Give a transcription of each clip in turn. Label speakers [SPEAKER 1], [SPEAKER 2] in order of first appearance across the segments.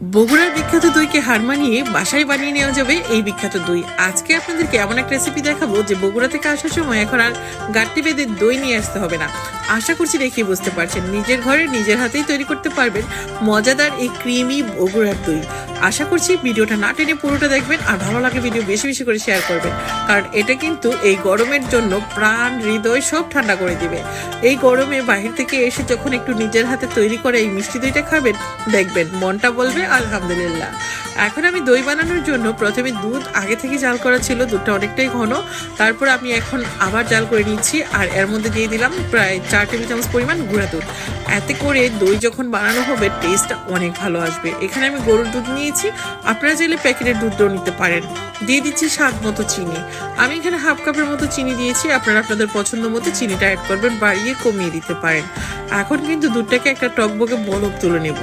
[SPEAKER 1] বগুড়ার বিখ্যাত দইকে হার মানিয়ে বাসায় বানিয়ে নেওয়া যাবে এই বিখ্যাত দই। আজকে আপনাদেরকে এমন একটা রেসিপি দেখাবো যে বগুড়া থেকে আসার সময় এখন আর গাঁটটি বেঁধে দই নিয়ে আসতে হবে না। আশা করছি দেখে বুঝতে পারছেন। নিজের ঘরে নিজের হাতেই তৈরি করতে পারবেন মজাদার এই ক্রিমি বগুড়ার দই। আশা করছি ভিডিওটা না টেনে পুরোটা দেখবেন আর ভালো লাগে ভিডিও বেশি বেশি করে শেয়ার করবেন। কারণ এটা কিন্তু এই গরমের জন্য প্রাণ হৃদয় সব ঠান্ডা করে দিবে। এই গরমে বাহির থেকে এসে যখন একটু নিজের হাতে তৈরি করে এই মিষ্টি দইটা খাবেন, দেখবেন মনটা বলবে, আলহামদুলিল্লাহ। এখন আমি দই বানানোর জন্য প্রথমে দুধ, আগে থেকে জাল করা ছিল, দুধটা অনেকটাই ঘন। তারপর আমি এখন আবার জাল করে নিচ্ছি, আর এর মধ্যে দিয়ে দিলাম প্রায় চার টেবিল চামচ পরিমাণ গুঁড়া দুধ। এতে করে দই যখন বানানো হবে টেস্টটা অনেক ভালো আসবে। এখানে আমি গরুর দুধ নিয়েছি। আপনারা চাইলে প্যাকেটের দুধটাও নিতে পারেন। দিয়ে দিচ্ছি স্বাদ মতো চিনি। আমি এখানে হাফ কাপের মতো চিনি দিয়েছি। আপনারা আপনাদের পছন্দ মতো চিনিটা অ্যাড করবেন বাড়িয়ে কমিয়ে দিতে পারেন। এখন কিন্তু দুধটাকে একটা টকবকে বলক তুলে নেব।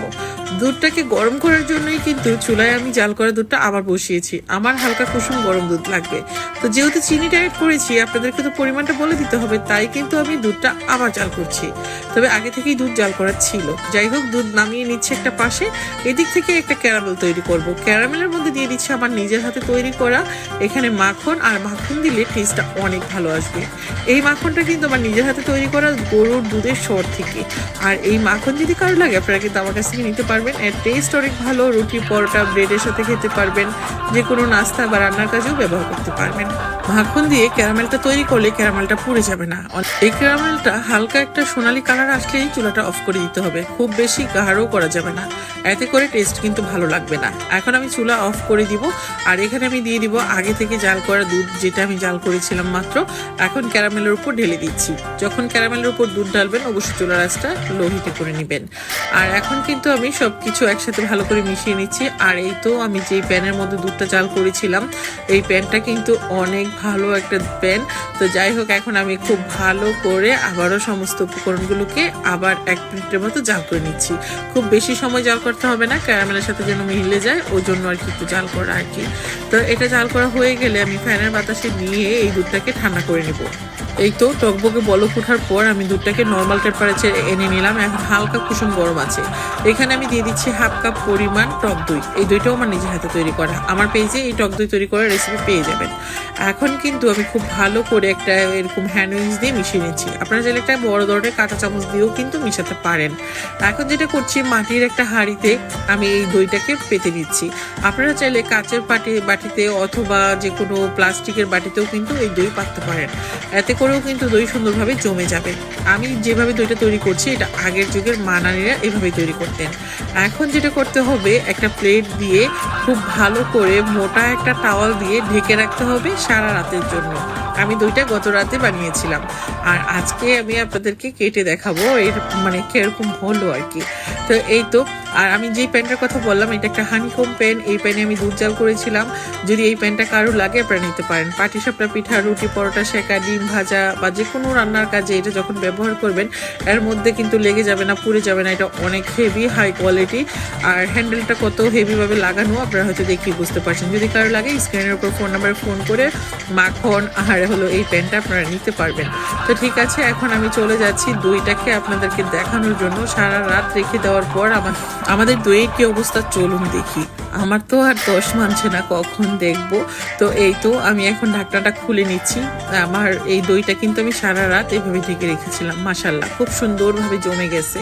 [SPEAKER 1] দুধটাকে গরম করার জন্যই কিন্তু চুলায় আমি জাল করা দুধটা আবার বসিয়েছি। আমার হালকা কুসুম গরম দুধ লাগবে। তো যেহেতু চিনিটা অ্যাড করেছি, আপনাদেরকে তো পরিমাণটা বলে দিতে হবে, তাই কিন্তু আমি দুধটা আবার জাল করছি। তবে আগে থেকেই দুধ জাল করা ছিল। যাই হোক, দুধ নামিয়ে নিচ্ছে একটা পাশে। এদিক থেকে একটা ক্যারামেল তৈরি করব। ক্যারামেলের মধ্যে দিয়ে দিচ্ছি আমার নিজের হাতে তৈরি করা এখানে মাখন, আর মাখন দিলে টেস্টটা অনেক ভালো আসবে। এই মাখনটা কিন্তু আমার নিজের হাতে তৈরি করা গরুর দুধের সর থেকে। আর এই মাখন যদি কারও লাগে, আপনারা কিন্তু আমার কাছ থেকে নিতে পারবেন। এর টেস্ট অনেক ভালো, রুটি, পরোটা ব্রেডের সাথে খেতে পারবেন। যে কোনো নাস্তা বা রান্নার কাজেও ব্যবহার করতে পারবেন। মাখন দিয়ে ক্যারামেলটা তৈরি করলে ক্যারামেলটা পুড়ে যাবে না। এই ক্যারামেলটা হালকা একটা সোনালি কালার আসলেই চুলাটা অফ করে দিতে হবে। খুব বেশি গাঢ়ও করা যাবে না। এতে করে টেস্ট কিন্তু ভালো লাগবে না। এখন আমি চুলা অফ করে দিব। আর এখানে আমি দিয়ে দিব আগে থেকে জাল করা দুধ, যেটা আমি জাল করেছিলাম মাত্র। এখন ক্যারামেলের উপর ঢেলে দিচ্ছি। যখন ক্যারামেলের উপর দুধ ঢালবেন, অবশ্যই চুলা আঁচটা লো হিটে করে নেবেন। আর এখন কিন্তু আমি সব কিছু একসাথে ভালো করে মিশিয়ে নিচ্ছি। আর এই তো আমি যেই প্যানের মধ্যে দুধটা জাল করেছিলাম, এই প্যানটা কিন্তু অনেক ভালো একটা প্যান। তো যাই হোক, এখন আমি খুব ভালো করে আবারও সমস্ত উপকরণগুলোকে আবার এক মিনিটের মতো জাল করে নিচ্ছি। খুব বেশি সময় জাল করতে হবে না, ক্যারামেলের সাথে যেন মিলে যায়, ওই জন্য আর কি একটু জাল করা আর কি। তো এটা জাল করা হয়ে গেলে আমি ফ্যানের বাতাসে নিয়ে এই দুধটাকে ঠান্ডা করে নেব। এই তো টকবকে বলক ওঠার পর আমি দুধটাকে নর্মাল টেম্পারেচার এনে নিলাম এখন হালকা কুসুম গরম আছে। এখানে আমি দিয়ে দিচ্ছি হাফ কাপ পরিমাণ টক দই। এই দইটাও আমার নিজের হাতে তৈরি করা। আমার পেজে এই টক দই তৈরি করার রেসিপি পেয়ে যাবেন। এখন কিন্তু আমি খুব ভালো করে একটা এরকম হ্যান্ড দিয়ে মিশিয়ে নিচ্ছি। আপনারা চাইলে একটা বড় ধরনের কাঁচা চামচ দিয়েও কিন্তু মিশাতে পারেন। এখন যেটা করছি, মাটির একটা হাঁড়িতে আমি এই দইটাকে পেতে নিচ্ছি আপনারা চাইলে কাঁচের পাটি, বাটিতে অথবা যে কোনো প্লাস্টিকের বাটিতেও কিন্তু এই দই পাততে পারেন। এতে করেও কিন্তু দই সুন্দরভাবে জমে যাবে। আমি যেভাবে দইটা তৈরি করছি, এটা আগের যুগের মানানিরা এভাবেই তৈরি করতেন। এখন যেটা করতে হবে, একটা প্লেট দিয়ে খুব ভালো করে মোটা একটা টাওয়াল দিয়ে ঢেকে রাখতে হবে সারা রাতের জন্য। আমি দুইটা গত রাতে বানিয়েছিলাম। আর আজকে আমি আপনাদেরকে কেটে দেখাবো, এর মানে কীরকম হলো আর কি। তো এই তো আর আমি যেই প্যানটার কথা বললাম, এটা একটা হানিকম প্যান এই প্যানে আমি দুধ জাল করেছিলাম। যদি এই প্যানটা কারও লাগে, আপনারা নিতে পারেন। পাটি সাপটা, পিঠা, রুটি, পরোটা, শেখা, ডিম ভাজা বা যে কোনো রান্নার কাজে এটা যখন ব্যবহার করবেন, এর মধ্যে কিন্তু লেগে যাবে না, পুড়ে যাবে না। এটা অনেক হেভি হাই কোয়ালিটি আর হ্যান্ডেলটা কত হেভিভাবে লাগানো, আপনারা হয়তো দেখি বুঝতে পারছেন। যদি কারও লাগে স্ক্রিনের উপর ফোন নাম্বারে ফোন করে মাখন আর হলো এই প্যানটা আপনারা নিতে পারবেন। তো ঠিক আছে, এখন আমি চলে যাচ্ছি দইটাকে আপনাদেরকে দেখানোর জন্য। সারা রাত রেখে দেওয়ার পর আমার আমাদের দুয়ের কি অবস্থা চলুন দেখি। আমার তো আর দশ মানছে না কখন দেখব। তো এই তো আমি এখন ঢাকনাটা খুলে নিচ্ছি। আমার এই দইটা কিন্তু আমি সারা রাত এইভাবে ঢেকে রেখেছিলাম মাসাল্লাহ খুব সুন্দরভাবে জমে গেছে।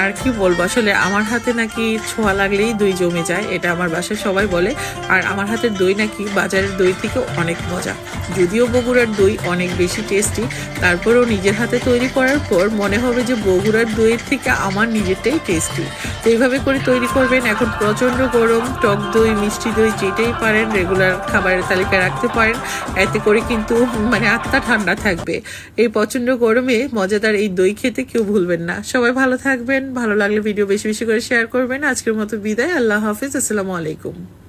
[SPEAKER 1] আর কি বলব, আসলে আমার হাতে নাকি ছোঁয়া লাগলেই দই জমে যায়, এটা আমার বাসায় সবাই বলে। আর আমার হাতের দই নাকি বাজারের দই থেকে অনেক মজা। যদিও বগুড়ার দই অনেক বেশি টেস্টি, তারপরেও নিজের হাতে তৈরি করার পর মনে হবে যে বগুড়ার দইয়ের থেকে আমার নিজেরটাই টেস্টি। তো এইভাবে করে তৈরি করবেন, এখন প্রচণ্ড গরম টক দই, মিষ্টি দই যেটাই পারেন রেগুলার খাবারের তালিকায় রাখতে পারেন। এতে করে কিন্তু মানে আত্মা ঠান্ডা থাকবে। এই প্রচণ্ড গরমে মজাদার এই দই খেতে কেউ ভুলবেন না। সবাই ভালো থাকবেন। ভালো লাগলে ভিডিও বেশি বেশি করে শেয়ার করবেন। আজকের মতো বিদায়। আল্লাহ হাফিজ। আসসালামু আলাইকুম।